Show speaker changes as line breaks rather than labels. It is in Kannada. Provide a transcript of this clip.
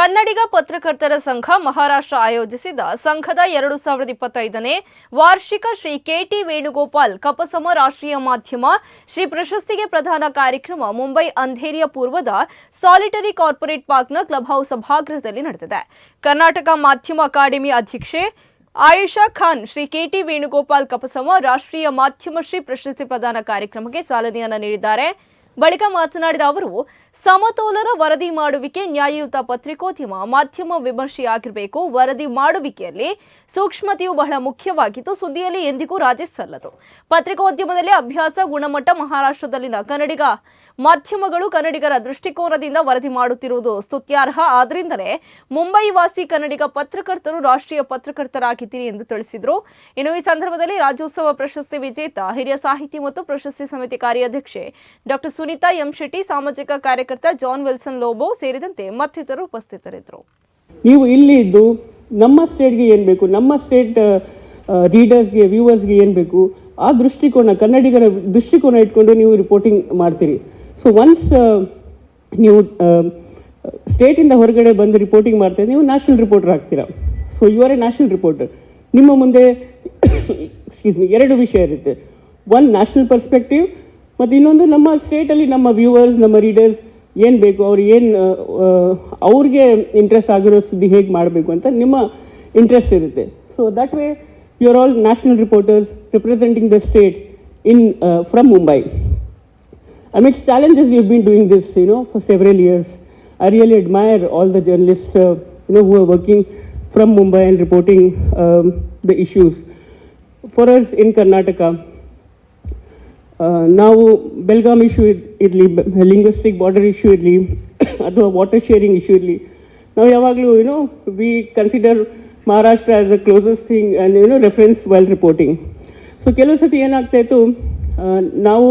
ಕನ್ನಡಿಗ ಪತ್ರಕರ್ತರ ಸಂಘ ಮಹಾರಾಷ್ಟ್ರ ಆಯೋಜಿಸಿದ ಸಂಘದ ಎರಡು ಸಾವಿರದ ಇಪ್ಪತ್ತೈದನೇ ವಾರ್ಷಿಕ ಶ್ರೀ ಕೆಟಿ ವೇಣುಗೋಪಾಲ್ ಕಪಸಮ ರಾಷ್ಟ್ರೀಯ ಮಾಧ್ಯಮ ಶ್ರೀ ಪ್ರಶಸ್ತಿಗೆ ಪ್ರಧಾನ ಕಾರ್ಯಕ್ರಮ ಮುಂಬೈ ಅಂಧೇರಿಯ ಪೂರ್ವದ ಸಾಲಿಟರಿ ಕಾರ್ಪೊರೇಟ್ ಪಾರ್ಕ್ನ ಕ್ಲಬ್ ಹೌಸ್ ಸಭಾಗೃಹದಲ್ಲಿ ನಡೆದಿದೆ. ಕರ್ನಾಟಕ ಮಾಧ್ಯಮ ಅಕಾಡೆಮಿ ಅಧ್ಯಕ್ಷೆ ಆಯುಷಾ ಖಾನ್ ಶ್ರೀ ಕೆಟಿ ವೇಣುಗೋಪಾಲ್ ಕಪಸಮ ರಾಷ್ಟ್ರೀಯ ಮಾಧ್ಯಮ ಶ್ರೀ ಪ್ರಶಸ್ತಿ ಪ್ರದಾನ ಕಾರ್ಯಕ್ರಮಕ್ಕೆ ಚಾಲನೆಯನ್ನು ನೀಡಿದ್ದಾರೆ. ಬಳಿಕ ಮಾತನಾಡಿದ ಅವರು, ಸಮತೋಲನ ವರದಿ ಮಾಡುವಿಕೆ ನ್ಯಾಯಯುತ ಪತ್ರಿಕೋದ್ಯಮ ಮಾಧ್ಯಮ ವಿಮರ್ಶೆಯಾಗಿರಬೇಕು. ವರದಿ ಮಾಡುವಿಕೆಯಲ್ಲಿ ಸೂಕ್ಷ್ಮತೆಯು ಬಹಳ ಮುಖ್ಯವಾಗಿದ್ದು, ಸುದ್ದಿಯಲ್ಲಿ ಎಂದಿಗೂ ರಾಜಿ ಸಲ್ಲದು ಪತ್ರಿಕೋದ್ಯಮದಲ್ಲಿ ಅಭ್ಯಾಸ, ಗುಣಮಟ್ಟ ಮಹಾರಾಷ್ಟ್ರದಲ್ಲಿನ ಕನ್ನಡಿಗ, ಮಾಧ್ಯಮಗಳು ಕನ್ನಡಿಗರ ದೃಷ್ಟಿಕೋನದಿಂದ ವರದಿ ಮಾಡುತ್ತಿರುವುದು ಸ್ತುತ್ಯಾರ್ಹ. ಆದ್ದರಿಂದಲೇ ಮುಂಬೈ ವಾಸಿ ಕನ್ನಡಿಗ ಪತ್ರಕರ್ತರು ರಾಷ್ಟ್ರೀಯ ಪತ್ರಕರ್ತರಾಗಿದ್ದೀರಿ ಎಂದು ತಿಳಿಸಿದರು. ಇನ್ನು ಈ ಸಂದರ್ಭದಲ್ಲಿ ರಾಜ್ಯೋತ್ಸವ ಪ್ರಶಸ್ತಿ ವಿಜೇತ ಹಿರಿಯ ಸಾಹಿತಿ ಮತ್ತು ಪ್ರಶಸ್ತಿ ಸಮಿತಿ ಕಾರ್ಯಾಧ್ಯಕ್ಷೆ ಡಾಕ್ಟರ್ ಸುನೀತಾ ಎಂ ಶೆಟ್ಟಿ, ಸಾಮಾಜಿಕ ಕಾರ್ಯಕರ್ತ ಜಾನ್ ವಿಲ್ಸನ್ ಲೋಬೋ ಸೇರಿದಂತೆ ಮತ್ತಿತರರು ಉಪಸ್ಥಿತರಿದ್ದರು.
ನೀವು ಇಲ್ಲಿ ಇದ್ದು ನಮ್ಮ ಸ್ಟೇಟ್ಗೆ ಏನು ಬೇಕು? ನಮ್ಮ ಸ್ಟೇಟ್ ರೀಡರ್ಸ್ಗೆ ವ್ಯೂವರ್ಸ್ಗೆ ಏನು ಬೇಕು? ಆ ದೃಷ್ಟಿಕೋನ, ಕನ್ನಡಿಗರ ದೃಷ್ಟಿಕೋನ ಇಟ್ಕೊಂಡು ನೀವು ರಿಪೋರ್ಟಿಂಗ್ ಮಾಡ್ತೀರಿ. ಸೊ ಒನ್ಸ್ ನೀವು ಸ್ಟೇಟಿಂದ ಹೊರಗಡೆ ಬಂದು ರಿಪೋರ್ಟಿಂಗ್ ಮಾಡ್ತೀರಿ, ನೀವು ನ್ಯಾಷನಲ್ ರಿಪೋರ್ಟರ್ ಆಗ್ತೀರಾ. So you are a national reporter ನಿಮ್ಮ ಮುಂದೆ ಎಕ್ಸ್ಕ್ಯೂಸ್ ಮಿ ಎರಡು ವಿಷಯ ಇರುತ್ತೆ. ಒನ್ ನ್ಯಾಷನಲ್ ಪರ್ಸ್ಪೆಕ್ಟಿವ್ ಮತ್ತು ಇನ್ನೊಂದು ನಮ್ಮ ಸ್ಟೇಟಲ್ಲಿ ನಮ್ಮ ವ್ಯೂವರ್ಸ್ ನಮ್ಮ ರೀಡರ್ಸ್ ಏನು ಬೇಕು ಅವ್ರು ಏನು ಅವ್ರಿಗೆ ಇಂಟ್ರೆಸ್ಟ್ ಆಗಿರೋ ಸುದ್ದಿ ಹೇಗೆ ಮಾಡಬೇಕು ಅಂತ ನಿಮ್ಮ ಇಂಟ್ರೆಸ್ಟ್ ಇರುತ್ತೆ so that way you are all national reporters representing the state in from Mumbai Amidst challenges, you've been doing this, you know, for several years. I really admire all the journalists, uh, you know, who are working from Mumbai and reporting um, the issues. For us in Karnataka, uh, ನಾವು ಬೆಲ್ಗಾಮ್ ಇಶ್ಯೂ ಇರಲಿ ಲಿಂಗ್ವಿಸ್ಟಿಕ್ ಬಾರ್ಡರ್ ಇಶ್ಯೂ ಇರಲಿ, ಅಥವಾ ವಾಟರ್ ಶೇರಿಂಗ್ ಇಶ್ಯೂ ಇರಲಿ, ನಾವು ಯಾವಾಗಲೂ ಏನೋ we consider Maharashtra as the closest thing and you know reference while reporting so ಕೆಲವು ಸತಿ ಏನಾಗ್ತಾಯಿತ್ತು ನಾವು